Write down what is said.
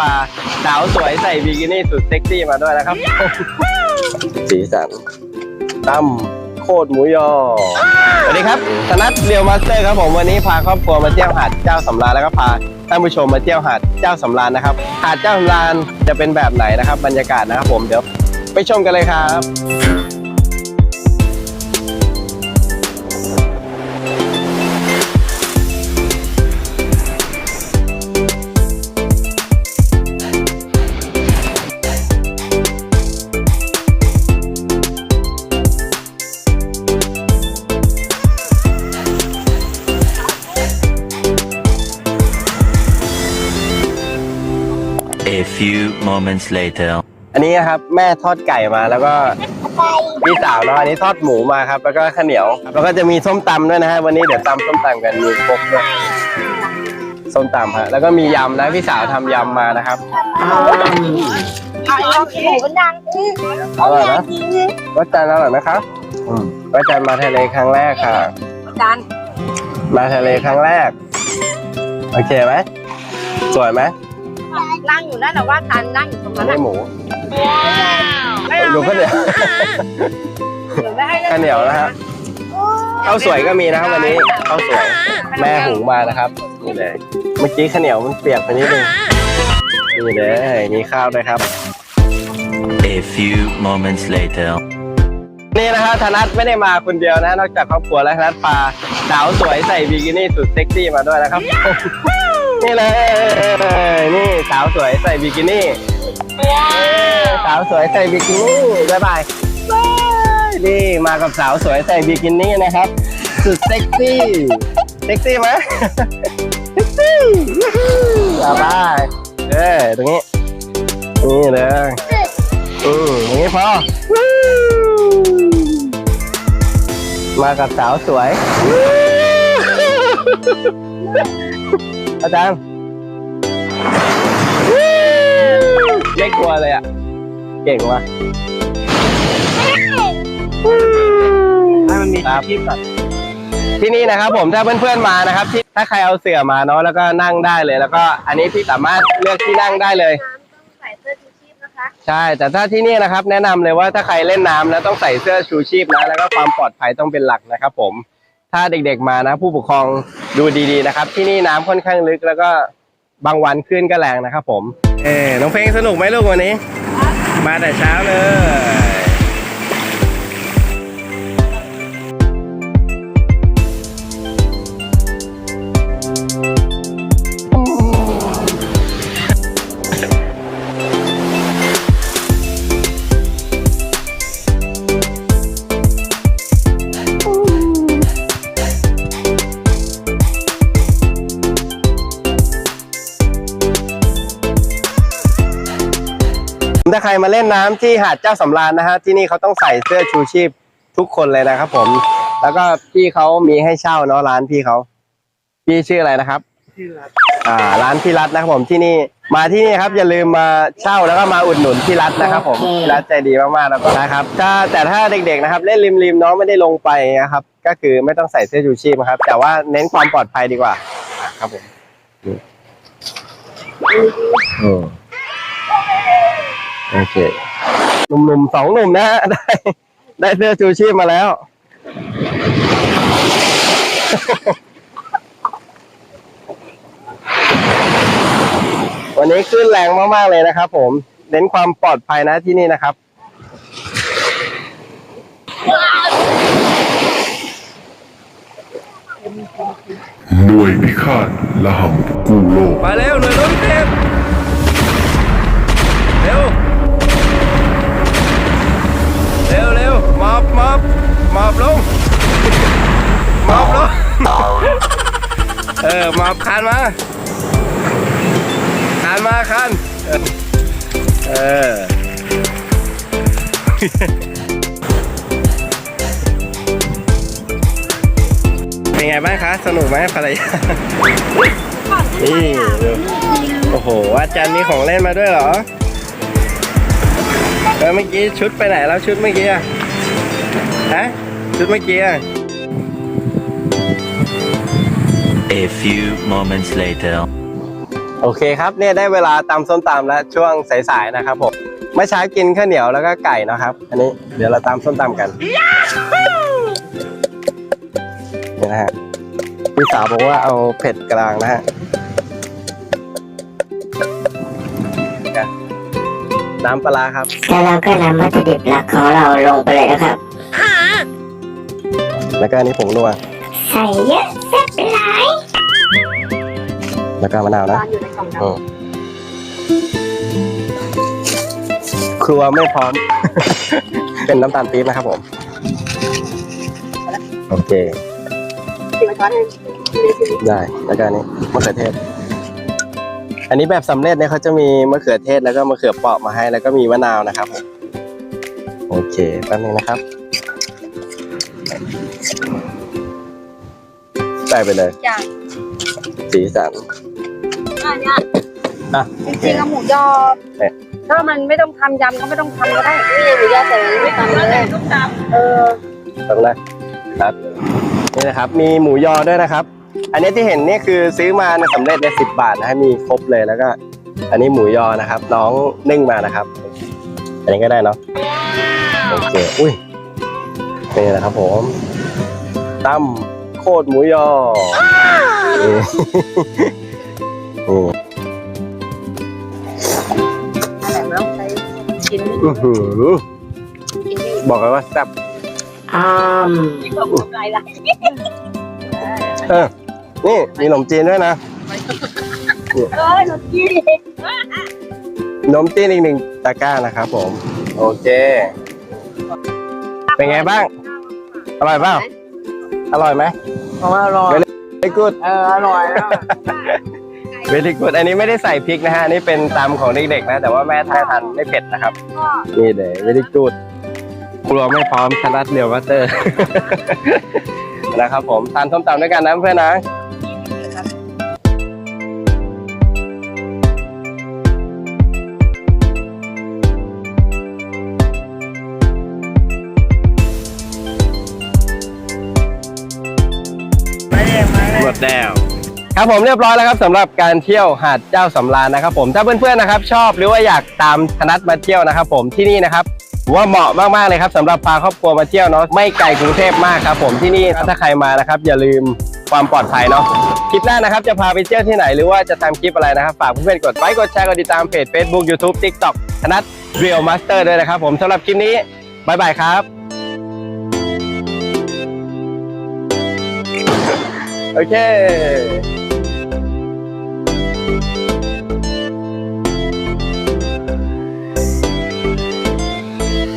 พาสาวสวยใส่บิกินี่สุดเซ็กซี่มาด้วยนะครับ สีสันตั้มโคตรหมูยอ สวัสดีครับธนัทเรียวมาสเตอร์ครับผมวันนี้พาครอบครัวมาเที่ยวหาดเจ้าสำราญแล้วก็พาท่านผู้ชมมาเที่ยวหาดเจ้าสำราญนะครับ หาดเจ้าสำราญจะเป็นแบบไหนนะครับ บรรยากาศนะครับผมเดี๋ยวไปชมกันเลยครับ few moments later. อันนี้นะครับแม่ทอดไก่มาแล้วก็พี่สาวเนาะอันนี้ทอดหมูมาครับแล้วก็ข้าวเหนียว แล้วก็จะมีส้มตำด้วยนะฮะวันนี้เดี๋ยวตำส้มตำกันมีครบด้วยส้มตำฮะแล้วก็มียำนะพี่สาวทำยำมานะครับเอาลองหมูมันดังอร่อยนะวัดจันทร์อร่อยไหมครับอืมวัดจันทร์มาทะเลครั้งแรกค่ะดันมาทะเลครั้งแรก โอเคไหมสวยไหม นั่งอยู่นั่นแต่ว่าการนั่งอยู่ตรงนั้นไม่น่ะหมูไม่เอาดูข้าวเหนียวเดี๋ยวไม่ให้ข้าวเหนียวนะฮะข้าวสวยก็มีนะครับวันนี้ข้าวสวยแม่หุงมานะครับนี่เลยเมื่อกี้ข้าวเหนียวมันเปียกไปนิดนึงนี่เลยมีข้าวด้วยครับ A few moments later. นี่นะฮะธนัทไม่ได้มาคนเดียวนะนอกจากครอบครัวแล้วธนัทพาสาวสวยใส่บิกินี่สุดเซ็กซี่มาด้วยนะครับ นี่เลย นี่สาวสวยใส่บิกินี่สาวสวยใส่บิกินี่บ๊ายบายบ๊ายนี่มากับสาวสวยใส่บิกินี่นะครับ สุดเซ็กซี่เซ็กซี่ไหมเซ็กซี่บ๊ายบายเออตรงนี้นี่เลยอืมอย่างนี้พอมากับสาวสวย อาจารย์ไม่กลัวเลยอะ เก่งว่ะให้มันมีอาชีพก่อนที่นี่นะครับผมถ้าเพื่อนๆมานะครับ ที่ถ้าใครเอาเสื่อมาเนาะแล้วก็นั่งได้เลย แล้วก็อันนี้พี่สามารถเลือกที่นั่งได้เลยใส่เสื้อชูชีพนะคะใช่ แต่ถ้าที่นี่นะครับ แนะนำเลยว่าถ้าใครเล่นน้ำแล้วต้องใส่เสื้อชูชีพนะแล้วก็ความปลอดภัยต้องเป็นหลักนะครับผม ถ้าเด็กๆมานะ ผู้ปกครองดูดีๆนะครับ ที่นี่น้ำค่อนข้างลึกแล้วก็บางวันคลื่นก็แรงนะครับผม เออน้องเพลงสนุกไหมลูกวันนี้ มาแต่เช้าเลย ถ้าใครมาเล่นน้ำที่หาดเจ้าสำราญนะฮะที่นี่เขาต้องใส่เสื้อชูชีพทุกคนเลยนะครับผม แล้วก็พี่เขามีให้เช่าเนาะร้านพี่เขาพี่ชื่ออะไรนะครับอ่า ร้านพี่รัตนะครับผมที่นี่มาที่นี่ครับอย่าลืมมาเช่าแล้วก็มาอุดหนุนพี่รัตนะครับ ผมพี่รัตใจดีมากๆแล้วก็นะครับ ถ้าแต่ถ้าเด็กๆนะครับ เล่นริมๆน้องไม่ได้ลงไปนะครับ ก็คือไม่ต้องใส่เสื้อชูชีพนะครับ แต่ว่าเน้นความปลอดภัยดีกว่าอะครับผมนี่อืม โอเคหนุ่มๆสองหนุ่มนะฮะได้ ได้เสื้อชูชีพมาแล้ว วันนี้ขึ้นแรงมากๆเลยนะครับผมเน้นความปลอดภัยนะที่นี่นะครับหน่วยพิฆาตละหัมกู้โลกมาเร็วหน่วยรถเทพเร็ว เร็วเร็วม อบมอบมอบลงมอบลง เออมอบคานมาคานมาคานเออ เป็นไงบ้างคะ สนุกไหมภรรยา นี่ดูโอ้โห อาจารย์มีของเล่นมาด้วยเหรอเออเมื่อกี้ชุดไปไหนแล้วชุดเมื่อกี้อะ ฮะชุดเมื่อกี้อะ A few moments later. โอเคครับเนี่ยได้เวลาตำส้มตำแล้วช่วงสายๆนะครับผมเมื่อเช้ากินข้าวเหนียวแล้วก็ไก่เนาะครับ อันนี้เดี๋ยวเราตำส้มตำกันนี่นะฮะพี่สาวบอกว่าเอาเผ็ดกลางนะฮะน้ำปลาร้าครับแล้วเราก็นำวัตถุดิบหลักของเราลงไปเลยนะครับ แล้วก็อันนี้ผงนัวใส่เยอะแซ่บหลายแล้วก็มะนาวนะตอนอยู่ในกล่องดอืมครัวไม่พร้อม เป็นน้ำตาลปี๊บนะครับผม โอเคำสิบช้อนหนึ่งได้ แล้วก็อันนี้มะเขือเทศ อันนี้แบบสำเร็จเนี่ยเขาจะมีมะเขือเทศแล้วก็มะเขือเปราะมาให้ แล้วก็มีมะนาวนะครับผม โอเคแป๊บนึงนะครับ ใส่ไปเลย อย่างสีสัน อันเนี้ยอะ จริงๆอะหมูยอเอ๊ะถ้ามันไม่ต้องทำยำก็ไม่ต้องทำก็ได้นี่หมูยอแต่ไม่ทำเลยเออตรงนะครับนี่นะครับ มีหมูยอด้วยนะครับ อันนี้ที่เห็นนี่คือซื้อมาในสำเร็จในสิบบาทนะฮะมีครบเลยแล้วก็ อันนี้หมูยอนะครับ น้องนึ่งมานะครับ อันนี้ก็ได้เนาะโอเคอุ้ย นี่นะครับผมตั้มโคตรหมูยอนี่นี่แต่ไม่ต้องใช้ชิ้นอื้อหือชิ้นที่บอกเลยว่าแซ่บอ้อมอะไรล่ะเออนี่มีขนมจีนด้วยนะเออหนูกี้นมจีนอีกหนึ่งตะกร้านะครับผม โอเค เป็นไงบ้าง อร่อยเปล่าอร่อยไหมอร่อย very good เอออร่อยนะ very good อันนี้ไม่ได้ใส่พริกนะฮะอันนี้เป็นตำของเด็กๆนะ แต่ว่าแม่ทานทานไม่เผ็ดนะครับ นี่เลย very good กลัวไม่พร้อมชลัดเรียววัตเตอร์นะครับผมทานส้มตำด้วยกันนะเพื่อนนะ แล้วครับผมเรียบร้อยแล้วครับสำหรับการเที่ยวหาดเจ้าสำราญนะครับ ผมถ้าเพื่อนๆนะครับ ชอบหรือว่าอยากตามธนัทมาเที่ยวนะครับ ผมที่นี่นะครับว่าเหมาะมากๆเลยครับสำหรับพาครอบครัวมาเที่ยวเนาะไม่ไกลกรุงเทพมากครับ ผมที่นี่ถ้าใครมานะครับ อย่าลืมความปลอดภัยเนาะคลิปหน้านะครับจะพาไปเที่ยวที่ไหนหรือว่าจะทำคลิปอะไรนะครับ ฝากเพื่อนๆกดไลค์กดแชร์กดติดตามเพจ Facebook YouTube TikTok ธนัท Real Master ด้วยนะครับ ผมสำหรับคลิปนี้บ๊ายบายครับ โอเค